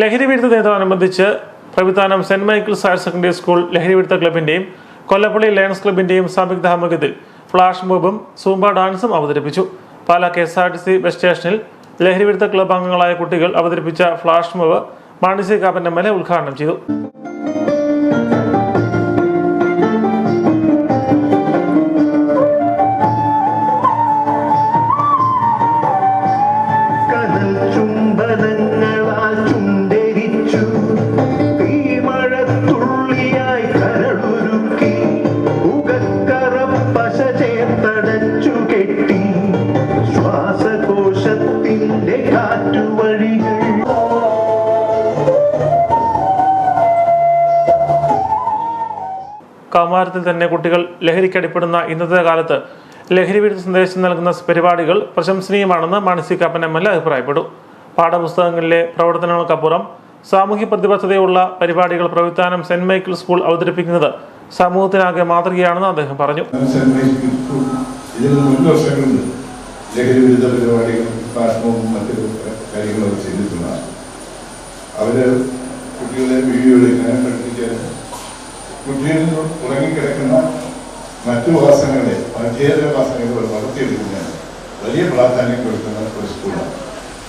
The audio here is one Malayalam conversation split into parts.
ലഹരി വിരുദ്ധ ദിനത്തോടനുബന്ധിച്ച് പ്രവിധാനം Saint Michael's Higher Secondary School ലഹരി വിരുദ്ധ ക്ലബിന്റെയും കൊല്ലപ്പള്ളി ലയൺസ് ക്ലബിന്റെയും സംയുക്ത ആമുഖ്യത്തിൽ ഫ്ലാഷ് മോബും സൂംബ ഡാൻസും അവതരിപ്പിച്ചു. Pala K S R T C bus സ്റ്റേഷനിൽ ലഹരി വിരുദ്ധ ക്ലബ് അംഗങ്ങളായ കുട്ടികൾ അവതരിപ്പിച്ച flash mob Mani C Kappan M L A ഉദ്ഘാടനം ചെയ്തു. കൗമാരത്തിൽ തന്നെ കുട്ടികൾ ലഹരിക്കടിപ്പെടുന്ന ഇന്നത്തെ കാലത്ത് ലഹരി വിരുദ്ധ സന്ദേശം നൽകുന്ന പരിപാടികൾ പ്രശംസനീയമാണെന്ന് Mani C Kappan M L A അഭിപ്രായപ്പെട്ടു. പാഠപുസ്തകങ്ങളിലെ പ്രവർത്തനങ്ങൾക്കപ്പുറം സാമൂഹ്യ പ്രതിബദ്ധതയുള്ള പരിപാടികൾ പ്രവിത്താനം സെന്റ് മൈക്കിൾ സ്കൂൾ അവതരിപ്പിക്കുന്നത് സമൂഹത്തിനാകെ മാതൃകയാണെന്ന് അദ്ദേഹം പറഞ്ഞു. അവർ കുട്ടികളെ വീഡിയോ എടുക്കാൻ പഠിപ്പിക്കാൻ കുട്ടികളിൽ ഉറങ്ങിക്കിടക്കുന്ന മറ്റു വാസനകളെ അധ്യേതര വാസനകളെ വളർത്തിയെടുക്കുന്ന വലിയ പ്രാധാന്യം കൊടുക്കുന്ന ഒരു സ്കൂളാണ്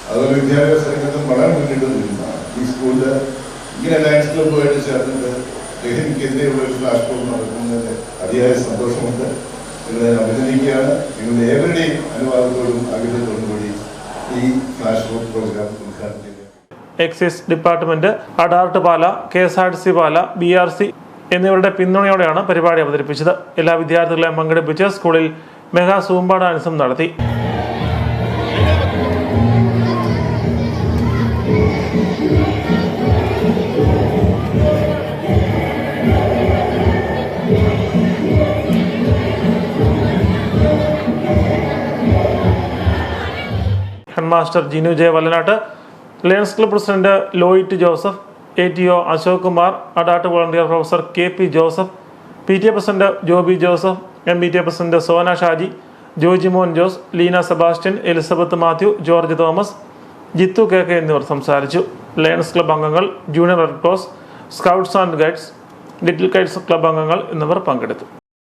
അതുപോലെ വിദ്യാഭ്യാസ രംഗത്തും വളരെ മുന്നിട്ട് നിൽക്കുന്നതാണ്. ഈ സ്കൂളിൽ ഇങ്ങനെ ലയൻസ് ക്ലബ്ബുമായിട്ട് ചേർന്നിട്ട് ലഹരിക്കെതിരെയുള്ള ഒരു ക്ലാസ് റൂം നടക്കുന്നതിന് അതിയായ സന്തോഷമുണ്ട്. നിങ്ങളെ അഭിനന്ദിക്കുകയാണ്. നിങ്ങളുടെ ഏവരുടെയും അനുവാദത്തോടും ആഗ്രഹത്തോടും കൂടി ഈ ക്ലാസ് റൂം പ്രോഗ്രാം ഉദ്ഘാടനം ചെയ്യുക. Excise department ADART Pala K S R T C Pala B R C എന്നിവരുടെ പിന്തുണയോടെയാണ് പരിപാടി അവതരിപ്പിച്ചത്. എല്ലാ വിദ്യാർത്ഥികളെയും പങ്കെടുപ്പിച്ച് സ്കൂളിൽ മെഗാ സൂംബ ഡാൻസും നടത്തി. Headmaster Jinu J Vallanattu Lions Club president Lloyd Joseph A T O Ashok Kumar Adat volunteer professor K P Joseph P T A president Joby Joseph M P T A president Sona Shaji Jojimon Jose Leena Sebastian Elizabeth Mathew George Thomas Jithu K K എന്നിവർ സംസാരിച്ചു. ലയൺസ് ക്ലബ് അംഗങ്ങൾ junior Red Cross scouts and guides little guides club അംഗങ്ങൾ എന്നിവർ പങ്കെടുത്തു.